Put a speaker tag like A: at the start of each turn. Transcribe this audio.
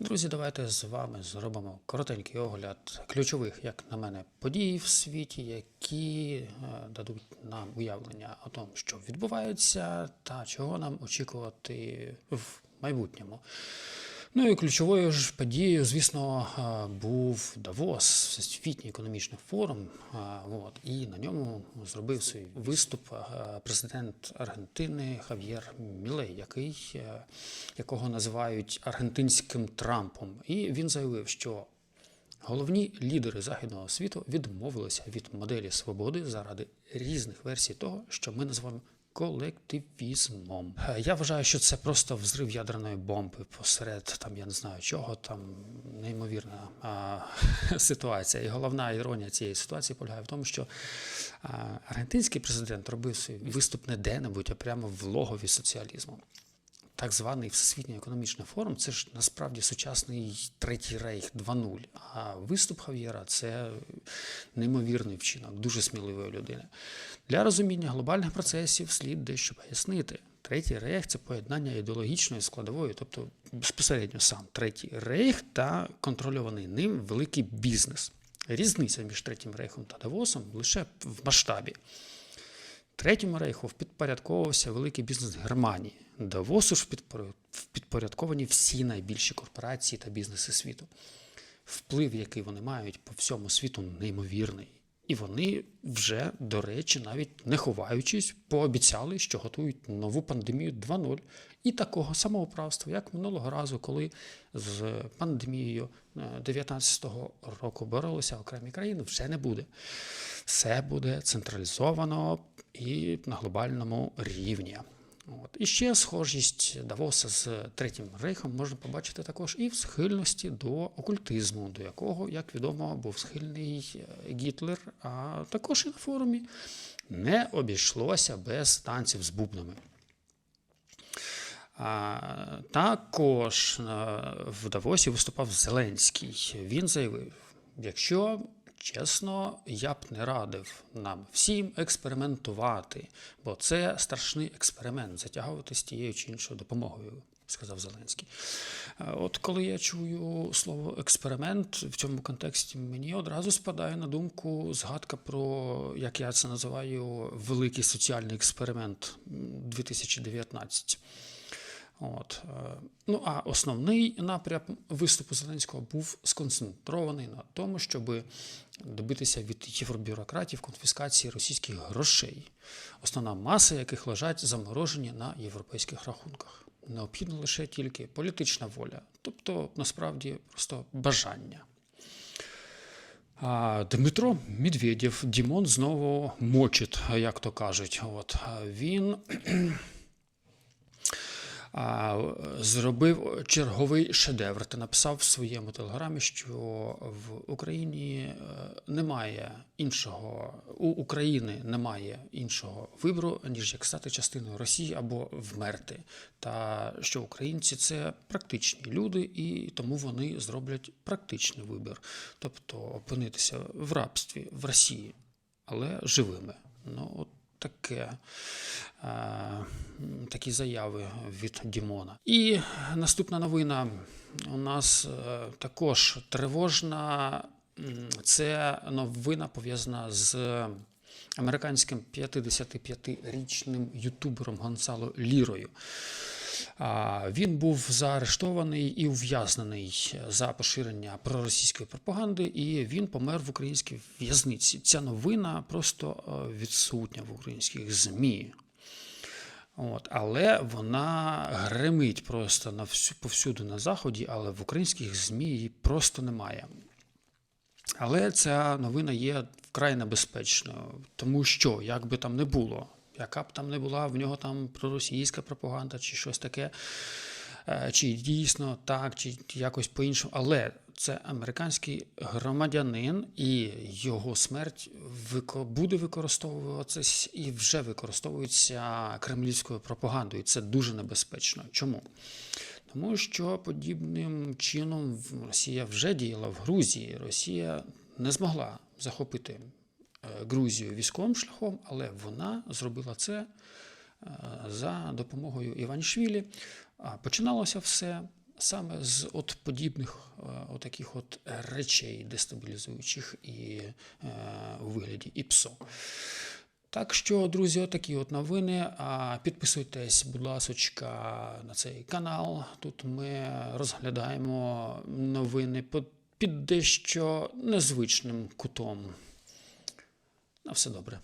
A: Друзі, давайте з вами зробимо коротенький огляд ключових, як на мене, подій в світі, які е, дадуть нам уявлення о тому, що відбувається та чого нам очікувати в майбутньому. Ну і ключовою ж подією, звісно, був Давос, Всесвітній економічний форум. От, і на ньому зробив свій виступ президент Аргентини Хав'єр Мілей, який, е, якого називають аргентинським Трампом. І він заявив, що Головні лідери західного світу відмовилися від моделі свободи заради різних версій того, що ми називаємо колективізмом. Е, Я вважаю, що це просто взрив ядерної бомби посеред там, я не знаю чого, там неймовірна а, ситуація. І головна іронія цієї ситуації полягає в тому, що а, аргентинський президент робив свій виступ не де-небудь, а прямо в логові соціалізму так званий Всесвітній економічний форум це ж насправді сучасний третій рейх 2.0. А виступ Хав'єра це неймовірний вчинок, дуже сміливої людини. Для розуміння глобальних процесів слід дещо пояснити. Третій рейх це поєднання ідеологічної складової, тобто безпосередньо сам третій рейх та контрольований ним великий бізнес. Різниця між третім рейхом та Давосом лише в масштабі. Третьому рейху підпорядковувався великий бізнес Германії. Давосу ж підпорядковані всі найбільші корпорації та бізнеси світу. Вплив, який вони мають по всьому світу, неймовірний. І вони вже, до речі, навіть не ховаючись, пообіцяли, що готують нову пандемію 2.0 і такого самоуправства, як минулого разу, коли з пандемією 19-го року боролися окремі країни, вже не буде. Все буде централізовано і на глобальному рівні. От. І ще схожість Давоса з Третім Рейхом можна побачити також і в схильності до окультизму, до якого, як відомо, був схильний е, Гітлер, а також і на форумі не обійшлося без танців з бубнами. А, також е, в Давосі виступав Зеленський. Він заявив: якщо чесно, я б не радив нам всім експериментувати, бо це страшний експеримент затягувати з тією чи іншою допомогою. Сказав Зеленський. Е, От коли я чую слово експеримент в цьому контексті, мені одразу спадає на думку згадка про, як я це називаю, великий соціальний експеримент м, 2019. От. е, Ну а основний напрям виступу Зеленського був сконцентрований на тому, щоб добитися від євробюрократів конфіскації російських грошей, основна маса яких лежать заморожені на європейських рахунках. Необхідна лише тільки політична воля, тобто насправді просто бажання. Дмитро Медведєв, Дімон знову мочить, як то кажуть. От він зробив черговий шедевр та написав в своєму телеграмі, що в Україні е, немає іншого у України немає іншого вибору, ніж як стати частиною Росії або вмерти. Та що українці це практичні люди, і тому вони зроблять практичний вибір, тобто опинитися в рабстві в Росії, але живими. Ну от таке, е, такі заяви від Дімона. І наступна новина у нас е, також тривожна. Це новина пов'язана з американським 55-річним ютубером Гонсало Лірою. Він був заарештований і ув'язнений за поширення проросійської пропаганди, і він помер в українській в'язниці. Ця новина просто е, відсутня в українських ЗМІ. От, але вона гремить просто на всю, повсюди на Заході, але в українських ЗМІ її просто немає. Але ця новина є вкрай небезпечною, тому що, як би там не було, яка б там не була в нього там проросійська пропаганда чи щось таке, е, чи дійсно так, чи якось по-іншому, але це американський громадянин, і його смерть буде використовуватися і вже використовується кремлівською пропагандою. Це дуже небезпечно. Чому? Тому що подібним чином Росія вже діяла в Грузії. Росія не змогла захопити Грузію військовим шляхом, але вона зробила це е, за допомогою Іванішвілі. А Починалося все саме з от подібних е, отаких от речей дестабілізуючих і е, у вигляді ІПСО. Так що, друзі, отакі от новини. Підписуйтесь, будь ласочка, на цей канал. Тут ми розглядаємо новини під дещо незвичним кутом. На все добре.